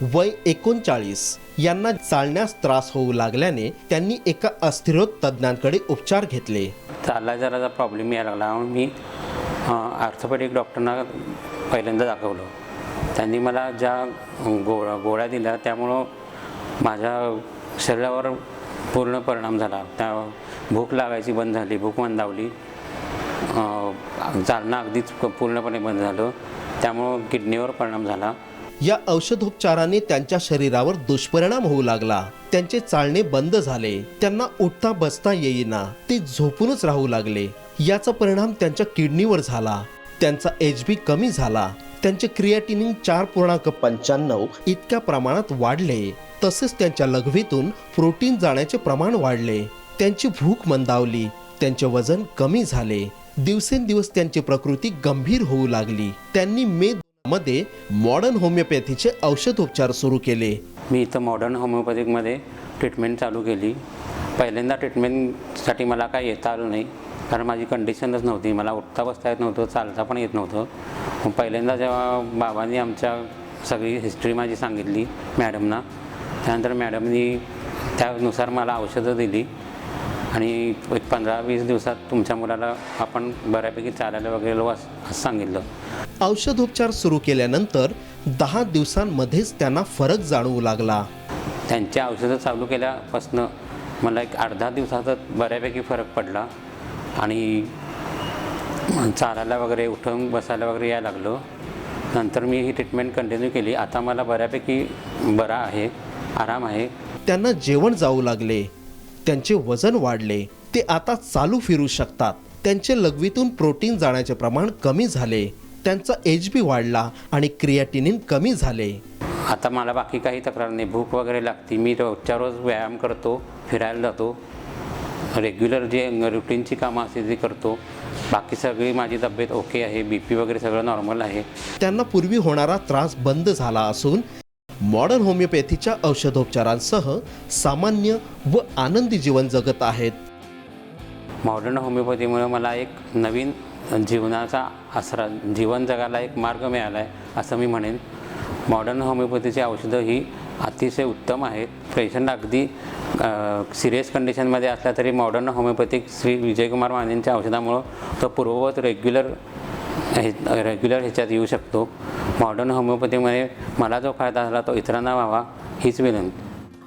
वय एकोणचाळीस. यांना चालण्यास त्रास होऊ लागल्याने त्यांनी एका अस्थिरोग तज्ज्ञांकडे उपचार घेतले. चालला जराचा प्रॉब्लेम यायला लागला. म्हणून मी आर्थोपॅडिक डॉक्टरना पहिल्यांदा दाखवलं. त्यांनी मला ज्या गोळ्या गोळ्या दिल्या त्यामुळं माझ्या शरीरावर पूर्ण परिणाम झाला. त्या भूक लागायची बंद झाली भूक मंदावली. चालणं अगदीच पूर्णपणे बंद झालं. त्यामुळं किडनीवर परिणाम झाला. या औषधोपचाराने त्यांच्या शरीरावर दुष्परिणाम होऊ लागला. त्यांचे चालणे बंद झाले. त्यांना उठता बसता येईना. ते झोपूनच राहू लागले. याचा परिणाम त्यांच्या किडनीवर झाला. त्यांचा एच बी कमी झाला. त्यांचे क्रिएटिनिन चार पूर्णांक पंच्याण्णव इतक्या प्रमाणात वाढले. तसेच त्यांच्या लघवीतून प्रोटीन जाण्याचे प्रमाण वाढले. त्यांची भूक मंदावली. त्यांचे वजन कमी झाले. दिवसेंदिवस त्यांची प्रकृती गंभीर होऊ लागली. त्यांनी मे मध्ये मॉडर्न होमिओपॅथीचे औषध उपचार सुरू केले. मी इथं मॉडर्न होमिओपॅथिकमध्ये ट्रीटमेंट चालू केली. पहिल्यांदा ट्रीटमेंटसाठी मला काय येता आलं नाही. कारण माझी कंडिशनच नव्हती. मला उठता बसता येत नव्हतं चालता पण येत नव्हतं. पहिल्यांदा जेव्हा बाबांनी आमच्या सगळी हिस्ट्री माझी सांगितली मॅडमना त्यानंतर मॅडमनी त्यानुसार मला औषधं दिली. आणि एक पंधरा वीस दिवसात तुमच्या मुलाला आपण बऱ्यापैकी चालायला वगैरे असं सांगितलं. औषधोपचार सुरू केल्यानंतर दहा दिवसांमध्येच त्यांना फरक जाणवू लागला. त्यांच्या औषधं चालू केल्यापासनं मला एक अर्धा दिवसातच बऱ्यापैकी फरक पडला आणि चालायला वगैरे उठून बसायला वगैरे यायला लागलो. नंतर मी ही ट्रीटमेंट कंटिन्यू केली. आता मला बऱ्यापैकी बरा आहे आराम आहे. त्यांना जेवण जाऊ लागले. त्यांचे वजन वाढले ते आता चालू फिरू शकतात. त्यांचे लघवीतून प्रोटीन जाण्याचे प्रमाण कमी झाले. त्यांचा एच बी वाढला आणि क्रिएटिनिन कमी झाले. आता मला बाकी काही तक्रार नाही. भूक वगैरे लागते. मी रोजच्या रोज व्यायाम करतो फिरायला जातो. रेग्युलर जे रुटीनची कामं असते ती करतो बाकी सगळी माझी तब्येत ओके आहे. बी पी वगैरे सगळं नॉर्मल आहे. त्यांना पूर्वी होणारा त्रास बंद झाला असून मॉडर्न होमिओपॅथीच्या औषधोपचारांसह सामान्य व आनंदी जीवन जगत आहेत. मॉडर्न होमिओपॅथीमुळे मला एक नवीन जीवनाचा आसरा जीवन जगायला एक मार्ग मिळाला आहे असं मी म्हणेन. मॉडर्न होमिओपॅथीची औषधं ही अतिशय उत्तम आहेत. पेशंट अगदी सिरियस कंडिशनमध्ये असला तरी मॉडर्न होमिओपॅथिक श्री विजयकुमार मानेंच्या औषधामुळं तो पूर्ववत रेग्युलर हे रेग्युलर ह्याच्यात येऊ शकतो. मॉडर्न होमिओपॅथीमुळे मला जो फायदा झाला तो इतरांना व्हावा हीच विनंती.